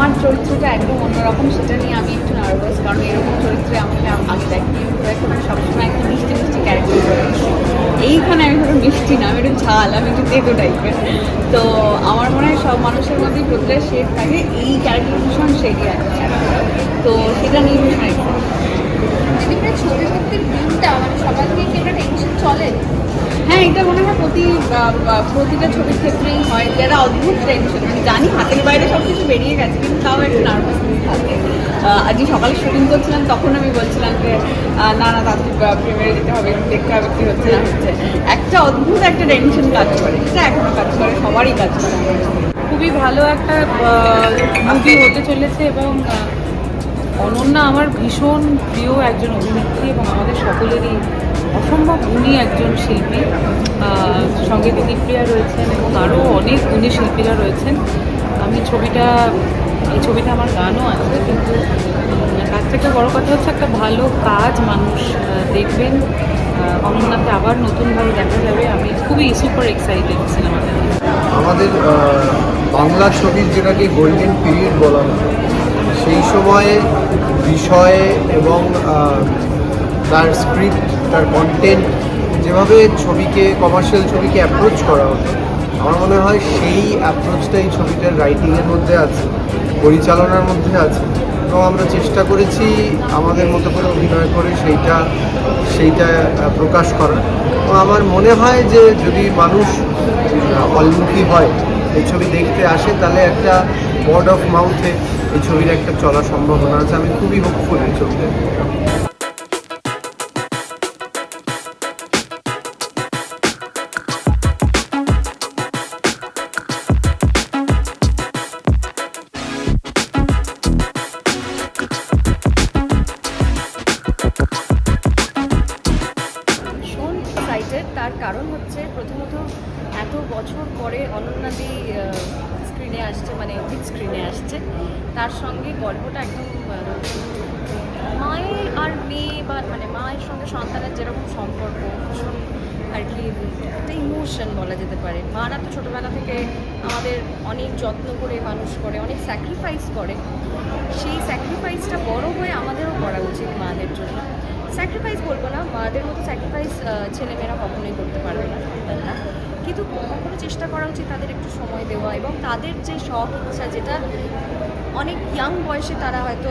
আমার চরিত্রটা একদম অন্যরকম, সেটা নিয়ে আমি একটু নার্ভাস কারণ এরকম চরিত্রে আমাকে আমি দেখি। সবসময় একটা মিষ্টি মিষ্টি ক্যারেক্টার করে এইখানে আমি ধরো মিষ্টি না, আমি একটু ঝাল, আমি একটু তেতো টাইপের তো আমার মনে হয় সব মানুষের মধ্যেই প্রতিটা শেড থাকে, এই ক্যারেক্টার ভীষণ শেডি আছে তো সেটা নিয়ে ভীষণ প্রতিটা ছবির ক্ষেত্রেই হয় যে একটা অদ্ভুত টেনশন আমি জানি হাতের বাইরে সব কিছু বেরিয়ে গেছে, কিন্তু তাও একটা নার্ভাসনেস থাকে। আজকে সকালে শুটিং করছিলাম, তখন আমি বলছিলাম যে না না তাড়াতাড়ি প্রিমিয়ারে যেতে হবে, দেখতে হবে, কী হচ্ছে না হচ্ছে। একটা অদ্ভুত একটা টেনশন কাজ করে সেটা এখনও কাজ করে, সবারই কাজ করে। খুবই ভালো একটা মুভি হতে চলেছে এবং অনন্যা আমার ভীষণ প্রিয় একজন অভিনেত্রী এবং আমাদের সকলেরই অসম্ভব গুণী একজন শিল্পী। সঙ্গে দিদিপ্রিয়া রয়েছেন এবং আরও অনেক গুণী শিল্পীরা রয়েছেন। আমি ছবিটা, এই ছবিটা আমার গানও আছে, কিন্তু তার থেকে বড় কথা হচ্ছে একটা ভালো কাজ মানুষ দেখবেন। অনন্যাকে আবার নতুনভাবে দেখা যাবে। আমি খুবই সুপার এক্সাইটেড সিনেমাটা আমাদের বাংলা ছবির যেটাকে গোল্ডেন পিরিয়ড বলা হয় সময়ে বিষয়ে এবং তার স্ক্রিপ্ট তার কন্টেন্ট যেভাবে ছবিকে কমার্শিয়াল ছবিকে অ্যাপ্রোচ করা হতো আমার মনে হয় সেই অ্যাপ্রোচটাই ছবিটার রাইটিংয়ের মধ্যে আছে, পরিচালনার মধ্যে আছে। এবং আমরা চেষ্টা করেছি আমাদের মতো করে অভিনয় করে সেইটা সেইটা প্রকাশ করার। এবং আমার মনে হয় যে যদি মানুষ অলমুখী হয় এই ছবি দেখতে আসে, তাহলে একটা ওয়ার্ড অফ মাউথে এই ছবির একটা চলার সম্ভাবনা আছে। আমি খুবই হোপফুল এই ছবিতে তার কারণ হচ্ছে প্রথমত এত বছর পরে অনন্যাদি আসছে মানে বিগ স্ক্রিনে আসছে। তার সঙ্গে গল্পটা একদম মায়ের আর মেয়ে বা মানে মায়ের সঙ্গে সন্তানের যেরকম সম্পর্ক, ভীষণ আর কি, একটা ইমোশন বলা যেতে পারে। মারা তো ছোটোবেলা থেকে আমাদের অনেক যত্ন করে মানুষ করে, অনেক স্যাক্রিফাইস করে। সেই স্যাক্রিফাইসটা বড় হয়ে আমাদেরও করা উচিত মাদের জন্য স্যাক্রিফাইস বলব না, মাদের মতো স্যাক্রিফাইস ছেলেমেয়েরা কখনোই করতে পারবে না কিন্তু কখনো চেষ্টা করা উচিত তাদের একটু সময় দেওয়া এবং তাদের যে শখ ইচ্ছা যেটা অনেক ইয়াং বয়সে তারা হয়তো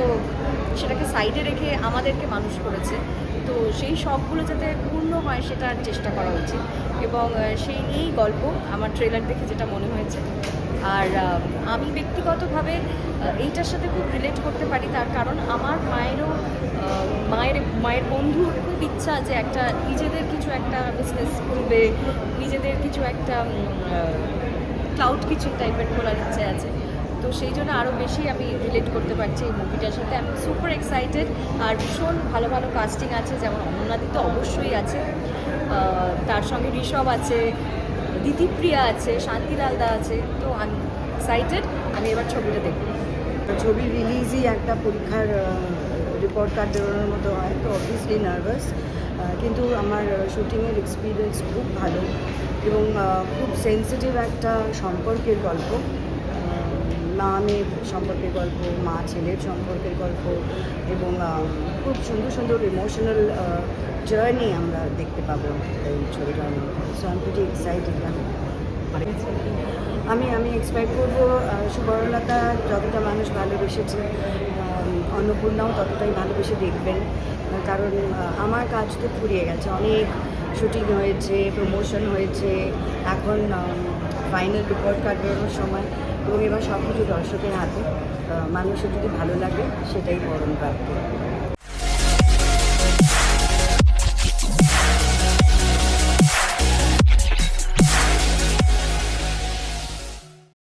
সেটাকে সাইডে রেখে আমাদেরকে মানুষ করেছে, তো সেই শখগুলো যাতে হয় সেটার চেষ্টা করা উচিত। এবং সেই নিয়েই গল্প আমার ট্রেলার দেখে যেটা মনে হয়েছে। আর আমি ব্যক্তিগতভাবে এইটার সাথে খুব রিলেট করতে পারি। তার কারণ আমার মায়েরও মায়ের মায়ের বন্ধুর খুব ইচ্ছা যে একটা নিজেদের কিছু একটা বিজনেস খুলবে নিজেদের কিছু একটা ক্লাউড কিচেন টাইপের খোলার ইচ্ছে আছে। তো সেই জন্য আরও বেশি আমি রিলেট করতে পারছি এই মুভিটার সাথে। আমি সুপার এক্সাইটেড আর ভীষণ ভালো ভালো কাস্টিং আছে, যেমন অনন্যাদি তো অবশ্যই আছে। তার সঙ্গে ঋষভ আছে দিদিপ্রিয়া আছে, শান্তিলাল দা আছে। তো আমি এক্সাইটেড আমি এবার ছবিটা দেখব। ছবি রিলিজই একটা পরীক্ষার রিপোর্ট কার্ড বেরোনোর মতো হয়, তো অবভিয়াসলি নার্ভাস কিন্তু আমার শুটিংয়ের এক্সপিরিয়েন্স খুব ভালো এবং খুব সেন্সিটিভ একটা সম্পর্কের গল্প। মা সম্পর্কের গল্প, মা ছেলের সম্পর্কের গল্প এবং খুব সুন্দর সুন্দর ইমোশনাল জার্নি আমরা দেখতে পাবো এই ছবিটার মধ্যে। সো আমি ভেরি এক্সাইটেড আমি আমি এক্সপেক্ট করব সুবর্ণলতা যতটা মানুষ ভালোবেসেছে অন্নপূর্ণাও ততটাই ভালোবেসে দেখবেন। কারণ আমার কাজ তো ফুরিয়ে গেছে। অনেক শুটিং হয়েছে প্রমোশন হয়েছে, এখন ফাইনাল রিপোর্ট কার্ড বেরোনোর সময় এবং এবার সব কিছু দর্শকের হাতে। মানুষের যদি ভালো লাগে, সেটাই পরম প্রাপ্য